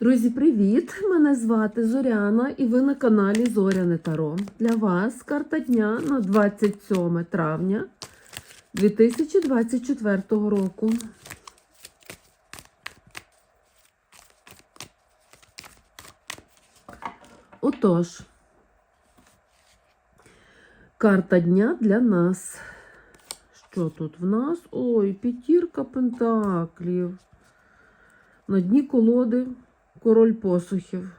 Друзі, привіт! Мене звати Зоряна і ви на каналі Зоряне Таро. Для вас карта дня на 27 травня 2024 року. Отож, карта дня для нас. Що тут в нас? Ой, п'ятірка пентаклів. На дні колоди король посухів.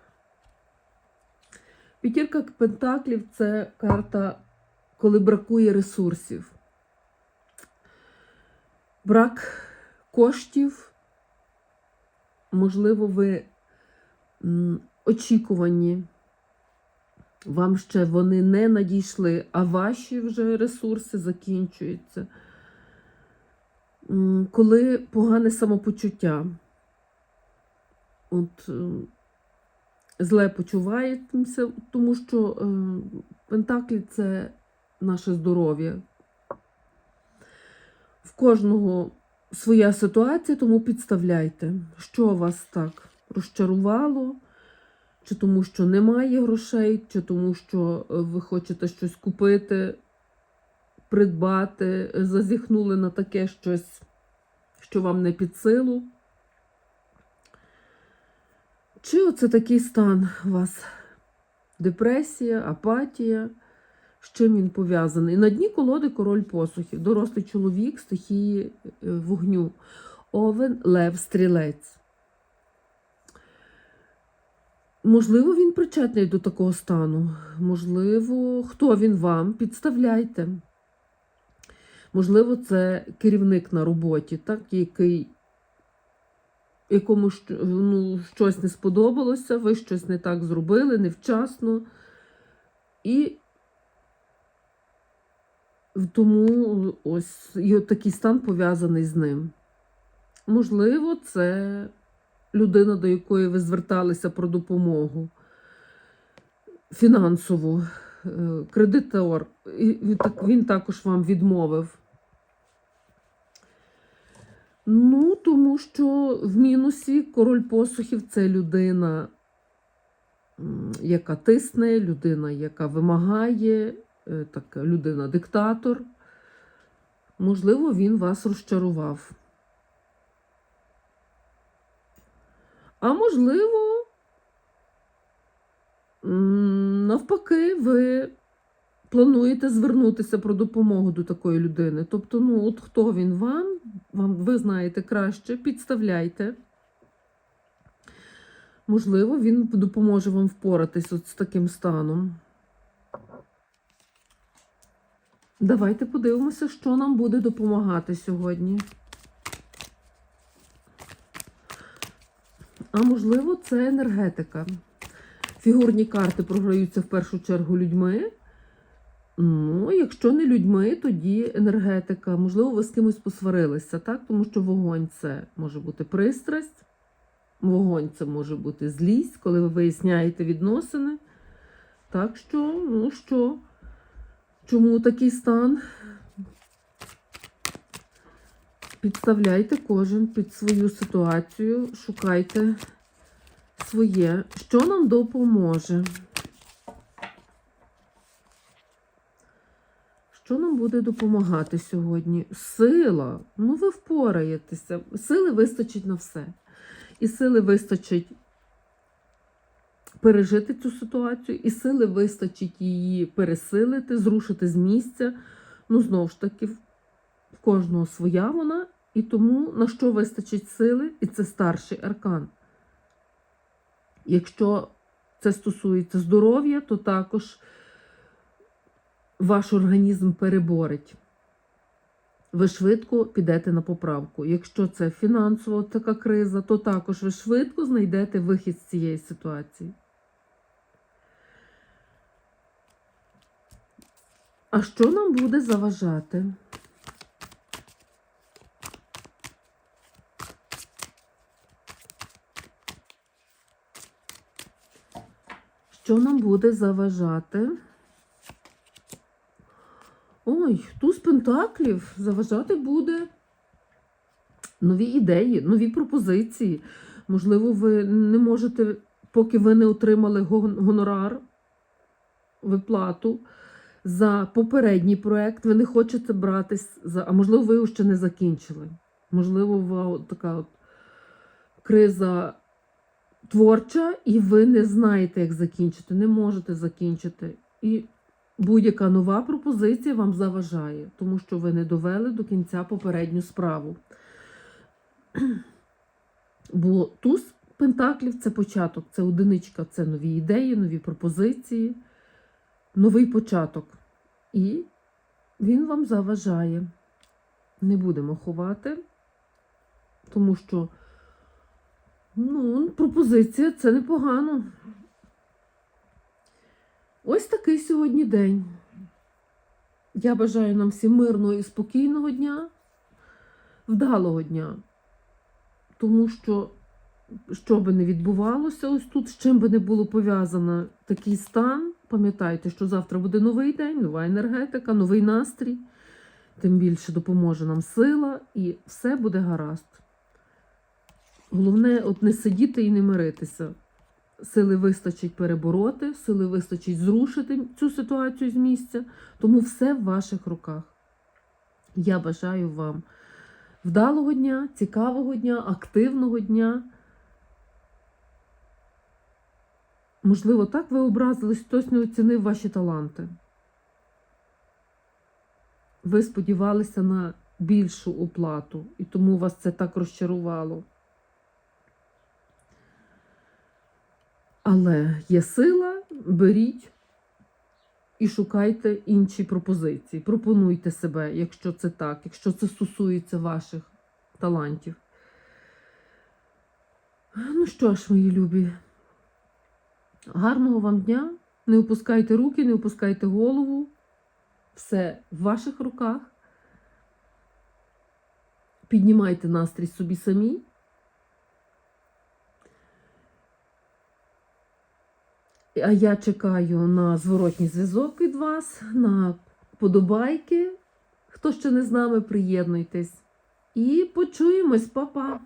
П'ятірка пентаклів це карта, коли бракує ресурсів. Брак коштів. Можливо, ви очікувані. Вам ще вони не надійшли, а ваші вже ресурси закінчуються. Коли погане самопочуття, от е, зле почуваєтеся, тому що е, Пентаклі це наше здоров'я. В кожного своя ситуація, тому підставляйте, що вас так розчарувало, чи тому, що немає грошей, чи тому, що е, ви хочете щось купити, придбати, зазіхнули на таке щось, що вам не під силу. Чи оце такий стан у вас? Депресія, апатія? З чим він пов'язаний? На дні колоди король посухів, дорослий чоловік стихії е, вогню, овен, лев, стрілець. Можливо, він причетний до такого стану. Можливо, хто він вам? Підставляйте. Можливо, це керівник на роботі, так, який якому щ- ну, щось не сподобалося, ви щось не так зробили, невчасно. І тому ось і такий стан пов'язаний з ним. Можливо, це людина, до якої ви зверталися про допомогу фінансову, е, кредитор. Він також вам відмовив. Ну, тому що в мінусі король посухів це людина, яка тисне, людина, яка вимагає, е, така людина-диктатор. Можливо, він вас розчарував. А можливо, навпаки, ви плануєте звернутися про допомогу до такої людини. Тобто, ну, от хто він вам, вам ви знаєте краще, підставляйте. Можливо, він допоможе вам впоратись от з таким станом. Давайте подивимося, що нам буде допомагати сьогодні. А можливо, це енергетика. Фігурні карти програються в першу чергу людьми. Ну, якщо не людьми, тоді енергетика. Можливо, ви з кимось посварилися, так? Тому що вогонь це може бути пристрасть, вогонь це може бути злість, коли ви виясняєте відносини. Так що, ну що, чому такий стан? Підставляйте кожен під свою ситуацію, шукайте своє, що нам допоможе. Що нам буде допомагати сьогодні? Сила. Ну, ви впораєтеся. Сили вистачить на все. І сили вистачить пережити цю ситуацію, і сили вистачить її пересилити, зрушити з місця. Ну, знову ж таки, в кожного своя вона, і тому на що вистачить сили, і це старший аркан. Якщо це стосується здоров'я, то також ваш організм переборить. Ви швидко підете на поправку. Якщо це фінансова така криза, то також ви швидко знайдете вихід з цієї ситуації. А що нам буде заважати? Що нам буде заважати? Ой, туз пентаклів заважати буде нові ідеї, нові пропозиції. Можливо, ви не можете, поки ви не отримали гонорар, виплату за попередній проект, ви не хочете братись за. А можливо, ви його ще не закінчили. Можливо, така от криза творча, і ви не знаєте, як закінчити, не можете закінчити. І будь-яка нова пропозиція вам заважає, тому що ви не довели до кінця попередню справу. Бо туз пентаклів це початок, це одиничка, це нові ідеї, нові пропозиції, новий початок. І він вам заважає. Не будемо ховати, тому що ну, пропозиція це непогано. Ось такий сьогодні день. Я бажаю нам всім мирного і спокійного дня, вдалого дня. Тому що, що би не відбувалося ось тут, з чим би не було пов'язано такий стан, пам'ятайте, що завтра буде новий день, нова енергетика, новий настрій. Тим більше допоможе нам сила і все буде гаразд. Головне, от не сидіти і не миритися. Сили вистачить перебороти, сили вистачить зрушити цю ситуацію з місця, тому все в ваших руках. Я бажаю вам вдалого дня, цікавого дня, активного дня. Можливо, так ви образились, хтось не оцінив ваші таланти. Ви сподівалися на більшу оплату, і тому вас це так розчарувало. Але є сила, беріть і шукайте інші пропозиції. Пропонуйте себе, якщо це так, якщо це стосується ваших талантів. Ну що ж, мої любі, гарного вам дня. Не опускайте руки, не опускайте голову. Все в ваших руках. Піднімайте настрій собі самі. А я чекаю на зворотній зв'язок від вас, на подобайки. Хто ще не з нами, приєднуйтесь. І почуємось, Па-па!